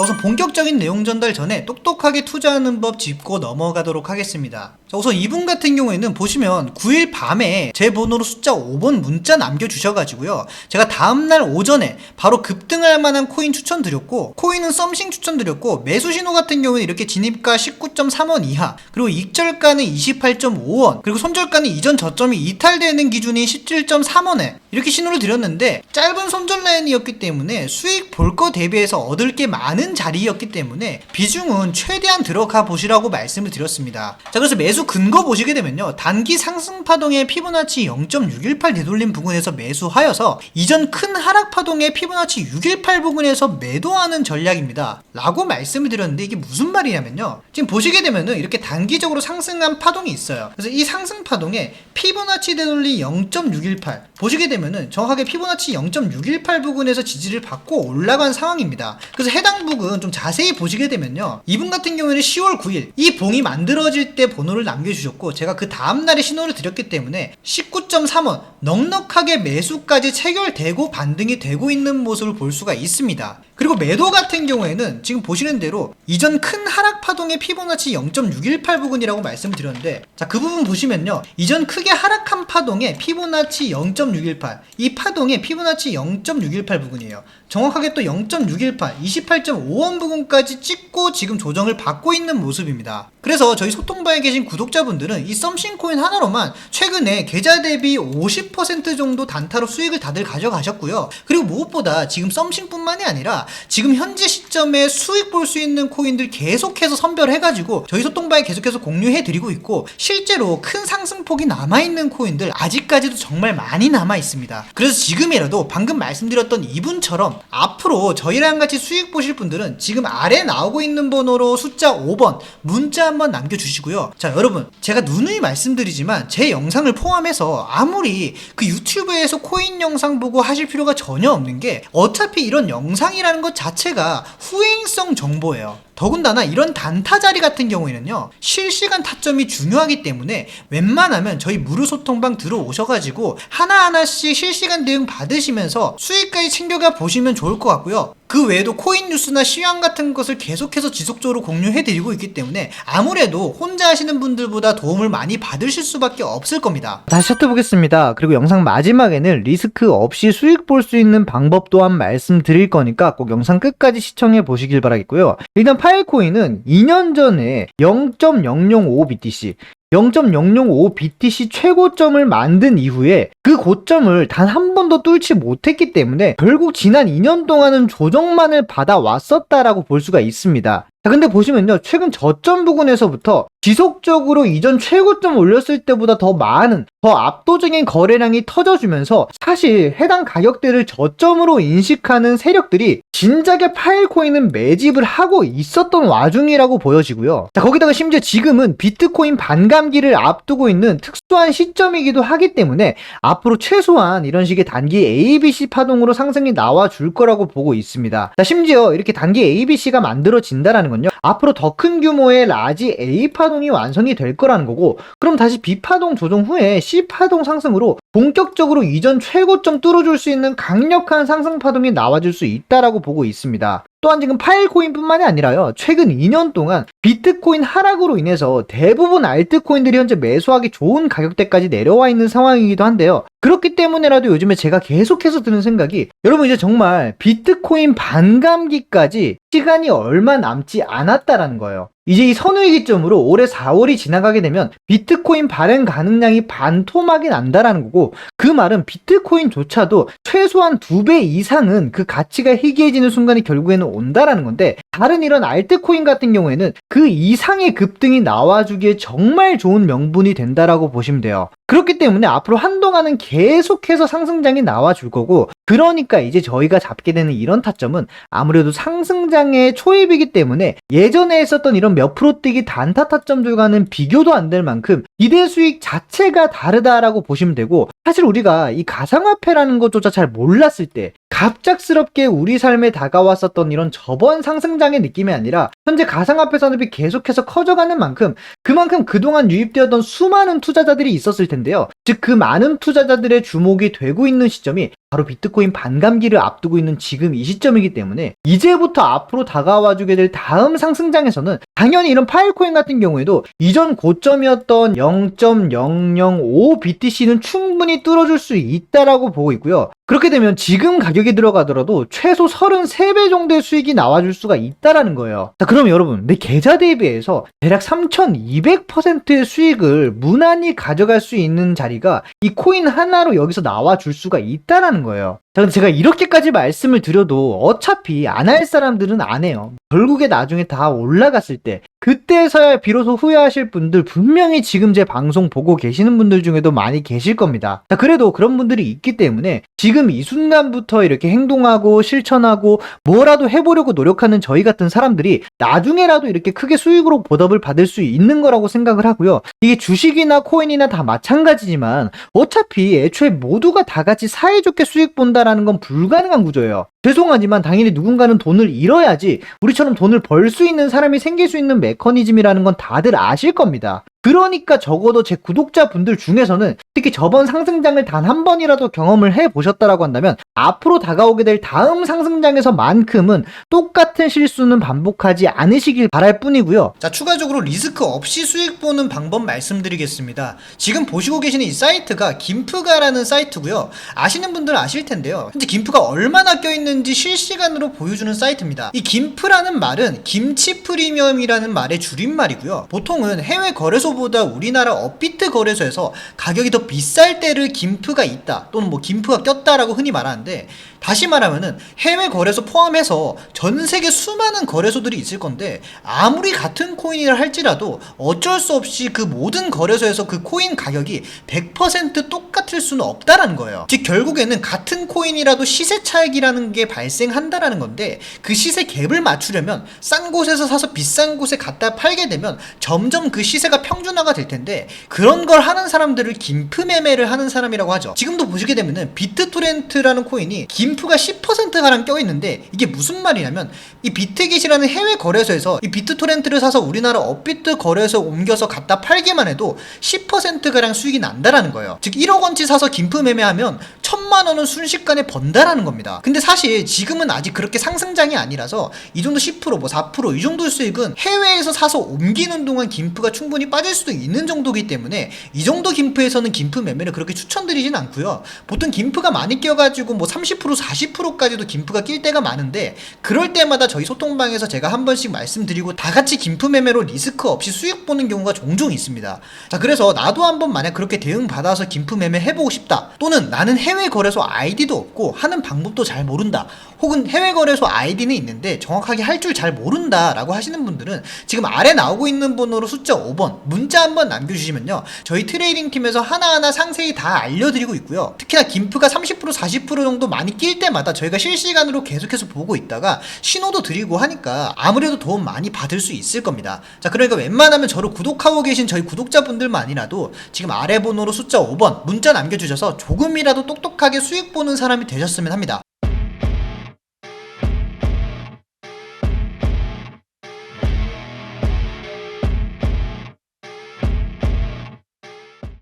자, 우선 본격적인 내용 전달 전에 똑똑하게 투자하는 법 짚고 넘어가도록 하겠습니다. 자, 우선 이분 같은 경우에는 보시면 9일 밤에 제 번호로 숫자 5번 문자 남겨주셔가지고요. 제가 다음날 오전에 바로 급등할 만한 코인 추천드렸고, 코인은 썸씽 추천드렸고, 매수 신호 같은 경우는 이렇게 진입가 19.3원 이하, 그리고 익절가는 28.5원, 그리고 손절가는 이전 저점이 이탈되는 기준인 17.3원에 이렇게 신호를 드렸는데, 짧은 손절 라인이었기 때문에 수익 볼 거 대비해서 얻을 게 많은 자리였기 때문에 비중은 최대한 들어가 보시라고 말씀을 드렸습니다. 자, 그래서 매수 근거 보시게 되면요. 단기 상승 파동의 피보나치 0.618 되돌림 부근에서 매수하여서 이전 큰 하락 파동의 피보나치 618 부근에서 매도하는 전략입니다. 라고 말씀을 드렸는데 이게 무슨 말이냐면요. 지금 보시게 되면은 이렇게 단기적으로 상승한 파동이 있어요. 그래서 이 상승 파동에 피보나치 되돌리 0.618 보시게 되면은 정확하게 피보나치 0.618 부근에서 지지를 받고 올라간 상황입니다. 그래서 해당 부 근좀 자세히 보시게 되면요. 이분 같은 경우에는 10월 9일 이 봉이 만들어질 때 번호를 남겨주셨고 제가 그 다음날에 신호를 드렸기 때문에 19.3원 넉넉하게 매수까지 체결되고 반등이 되고 있는 모습을 볼 수가 있습니다. 그리고 매도 같은 경우에는 지금 보시는 대로 이전 큰 하락 파동의 피보나치 0.618 부근이라고 말씀을 드렸는데 자 그 부분 보시면요 이전 크게 하락한 파동의 피보나치 0.618 이 파동의 피보나치 0.618 부근이에요 정확하게 또 0.618 28.5원 부근까지 찍고 지금 조정을 받고 있는 모습입니다. 그래서 저희 소통방에 계신 구독자분들은 이 썸씽코인 하나로만 최근에 계좌 대비 50% 정도 단타로 수익을 다들 가져가셨고요. 그리고 무엇보다 지금 썸씽뿐만이 아니라 지금 현재 시점에 수익 볼 수 있는 코인들 계속해서 선별해가지고 저희 소통방에 계속해서 공유해드리고 있고 실제로 큰 상승폭이 남아있는 코인들 아직 까지도 정말 많이 남아 있습니다. 그래서 지금이라도 방금 말씀드렸던 이분처럼 앞으로 저희랑 같이 수익 보실 분들은 지금 아래 나오고 있는 번호로 숫자 5번 문자 한번 남겨주시고요. 자 여러분 제가 누누이 말씀드리지만 제 영상을 포함해서 아무리 그 유튜브에서 코인 영상 보고 하실 필요가 전혀 없는 게 어차피 이런 영상이라는 것 자체가 후행성 정보예요. 더군다나 이런 단타 자리 같은 경우에는요 실시간 타점이 중요하기 때문에 웬만하면 저희 무료 소통방 들어오셔가지고 하나하나씩 실시간 대응 받으시면서 수익까지 챙겨가 보시면 좋을 것 같고요 그 외에도 코인 뉴스나 시황 같은 것을 계속해서 지속적으로 공유해드리고 있기 때문에 아무래도 혼자 하시는 분들보다 도움을 많이 받으실 수밖에 없을 겁니다 다시 훑어보겠습니다. 그리고 영상 마지막에는 리스크 없이 수익 볼 수 있는 방법 또한 말씀드릴 거니까 꼭 영상 끝까지 시청해 보시길 바라겠고요. 일단 파일코인은 2년 전에 0.005BTC 0.005 BTC 최고점을 만든 이후에 그 고점을 단 한 번도 뚫지 못했기 때문에 결국 지난 2년 동안은 조정만을 받아왔었다라고 볼 수가 있습니다. 자, 근데 보시면요. 최근 저점 부근에서부터 지속적으로 이전 최고점 올렸을 때보다 더 많은, 더 압도적인 거래량이 터져주면서 사실 해당 가격대를 저점으로 인식하는 세력들이 진작에 파일 코인은 매집을 하고 있었던 와중이라고 보여지고요. 자, 거기다가 심지어 지금은 비트코인 반감기를 앞두고 있는 특수한 시점이기도 하기 때문에 앞으로 최소한 이런 식의 단기 ABC 파동으로 상승이 나와 줄 거라고 보고 있습니다. 자, 심지어 이렇게 단기 ABC가 만들어진다라는 건요. 앞으로 더 큰 규모의 라지 A 파동이 완성이 될 거라는 거고, 그럼 다시 B 파동 조정 후에 C 파동 상승으로 본격적으로 이전 최고점 뚫어줄 수 있는 강력한 상승 파동이 나와줄 수 있다라고 보고 있습니다. 또한 지금 파일코인뿐만이 아니라요. 최근 2년 동안 비트코인 하락으로 인해서 대부분 알트코인들이 현재 매수하기 좋은 가격대까지 내려와 있는 상황이기도 한데요. 그렇기 때문에라도 요즘에 제가 계속해서 드는 생각이 여러분 이제 정말 비트코인 반감기까지 시간이 얼마 남지 않았다라는 거예요. 이제 이 선의 기점으로 올해 4월이 지나가게 되면 비트코인 발행 가능량이 반토막이 난다라는 거고 그 말은 비트코인조차도 최소한 두 배 이상은 그 가치가 희귀해지는 순간이 결국에는 온다라는 건데 다른 이런 알트코인 같은 경우에는 그 이상의 급등이 나와주기에 정말 좋은 명분이 된다라고 보시면 돼요. 그렇기 때문에 앞으로 한동안은 계속해서 상승장이 나와줄 거고 그러니까 이제 저희가 잡게 되는 이런 타점은 아무래도 상승장의 초입이기 때문에 예전에 했었던 이런 몇 프로 뛰기 단타 타점들과는 비교도 안 될 만큼 기대 수익 자체가 다르다라고 보시면 되고 사실 우리가 이 가상화폐라는 것조차 잘 몰랐을 때 갑작스럽게 우리 삶에 다가왔었던 이런 저번 상승장의 느낌이 아니라 현재 가상화폐 산업이 계속해서 커져가는 만큼 그만큼 그동안 유입되었던 수많은 투자자들이 있었을 텐데요. 즉 그 많은 투자자들의 주목이 되고 있는 시점이 바로 비트코인 반감기를 앞두고 있는 지금 이 시점이기 때문에 이제부터 앞으로 다가와 주게 될 다음 상승장에서는 당연히 이런 파일코인 같은 경우에도 이전 고점이었던 0.005 BTC는 충분히 뚫어줄 수 있다라고 보고 있고요. 그렇게 되면 지금 가격이 들어가더라도 최소 33배 정도의 수익이 나와줄 수가 있다라는 거예요. 자, 그럼 여러분, 내 계좌 대비해서 대략 3200%의 수익을 무난히 가져갈 수 있는 자리가 이 코인 하나로 여기서 나와줄 수가 있다라는 거예요. 자, 근데 제가 이렇게까지 말씀을 드려도 어차피 안 할 사람들은 안 해요. 결국에 나중에 다 올라갔을 때, 그때서야 비로소 후회하실 분들 분명히 지금 제 방송 보고 계시는 분들 중에도 많이 계실 겁니다. 자, 그래도 그런 분들이 있기 때문에 지금 이 순간부터 이렇게 행동하고 실천하고 뭐라도 해보려고 노력하는 저희 같은 사람들이 나중에라도 이렇게 크게 수익으로 보답을 받을 수 있는 거라고 생각을 하고요. 이게 주식이나 코인이나 다 마찬가지지만 어차피 애초에 모두가 다 같이 사이좋게 수익 본다라는 건 불가능한 구조예요. 죄송하지만 당연히 누군가는 돈을 잃어야지 우리처럼 돈을 벌 수 있는 사람이 생길 수 있는 메커니즘이라는 건 다들 아실 겁니다. 그러니까 적어도 제 구독자분들 중에서는 특히 저번 상승장을 단 한 번이라도 경험을 해 보셨다라고 한다면 앞으로 다가오게 될 다음 상승장에서만큼은 똑같은 실수는 반복하지 않으시길 바랄 뿐이고요. 자, 추가적으로 리스크 없이 수익 보는 방법 말씀드리겠습니다. 지금 보시고 계시는 이 사이트가 김프가라는 사이트고요. 아시는 분들은 아실 텐데요. 현재 김프가 얼마나 껴 있는지 실시간으로 보여주는 사이트입니다. 이 김프라는 말은 김치 프리미엄이라는 말의 줄임말이고요. 보통은 해외 거래소 보다 우리나라 업비트 거래소에서 가격이 더 비쌀 때를 김프가 있다 또는 뭐 김프가 꼈다라고 흔히 말하는데 다시 말하면은 해외 거래소 포함해서 전 세계 수많은 거래소들이 있을 건데 아무리 같은 코인이라 할지라도 어쩔 수 없이 그 모든 거래소에서 그 코인 가격이 100% 똑같을 수는 없다라는 거예요. 즉 결국에는 같은 코인이라도 시세 차익이라는 게 발생한다라는 건데 그 시세 갭을 맞추려면 싼 곳에서 사서 비싼 곳에 갖다 팔게 되면 점점 그 시세가 평 준화가 될 텐데 그런 걸 하는 사람들을 김프 매매를 하는 사람이라고 하죠. 지금도 보시게 되면은 비트토렌트라는 코인이 김프가 10%가량 껴있는데 이게 무슨 말이냐면 이 비트깃이라는 해외 거래소에서 이 비트토렌트를 사서 우리나라 업비트 거래소에 옮겨서 갖다 팔기만 해도 10%가량 수익이 난다라는 거예요. 즉 1억 원치 사서 김프 매매하면 천만 원은 순식간에 번다라는 겁니다. 근데 사실 지금은 아직 그렇게 상승장이 아니라서 이 정도 10%뭐 4%이 정도 수익은 해외에서 사서 옮기는 동안 김프가 충분히 빠질 수도 있는 정도기 때문에 이 정도 김프에서는 김프 매매를 그렇게 추천드리진 않고요. 보통 김프가 많이 껴가지고 뭐 30% 40%까지도 김프가 낄 때가 많은데 그럴 때마다 저희 소통방에서 제가 한 번씩 말씀드리고 다 같이 김프 매매로 리스크 없이 수익 보는 경우가 종종 있습니다. 자 그래서 나도 한번 만약 그렇게 대응 받아서 김프 매매 해보고 싶다 또는 나는 해외 거래소 아이디도 없고 하는 방법도 잘 모른다. 혹은 해외 거래소 아이디는 있는데 정확하게 할 줄 잘 모른다 라고 하시는 분들은 지금 아래 나오고 있는 번호로 숫자 5번 문자 한번 남겨주시면요. 저희 트레이딩 팀에서 하나하나 상세히 다 알려드리고 있고요. 특히나 김프가 30% 40% 정도 많이 낄 때마다 저희가 실시간으로 계속해서 보고 있다가 신호도 드리고 하니까 아무래도 도움 많이 받을 수 있을 겁니다. 자 그러니까 웬만하면 저를 구독하고 계신 저희 구독자분들만이라도 지금 아래 번호로 숫자 5번 문자 남겨주셔서 조금이라도 똑똑하게 수익 보는 사람이 되셨으면 합니다